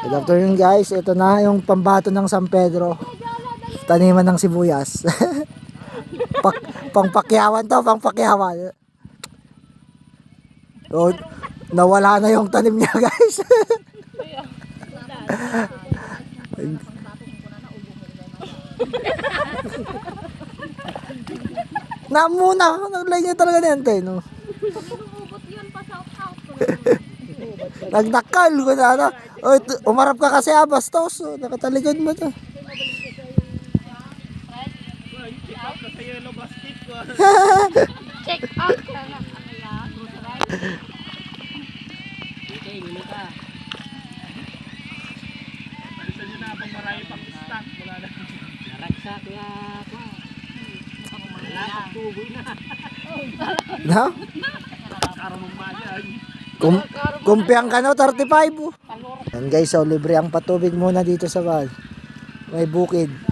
Good afternoon guys. Ito na yung pambato ng San Pedro. Taniman ng sibuyas. Pak pangpakyawan to, pangpakyawan. So, nawala na yung tanim niya guys. na muna, naglay niya talaga na yan, te, no? Nagdakal ko na ano. Ito, umarap ka kasi ah, bastos. Oh, nakatalikod mo to. Check out ka na. No? Kum kumpiang ka no, 35 oh. Yan guys, so libre ang patubig muna dito sa van. May bukid.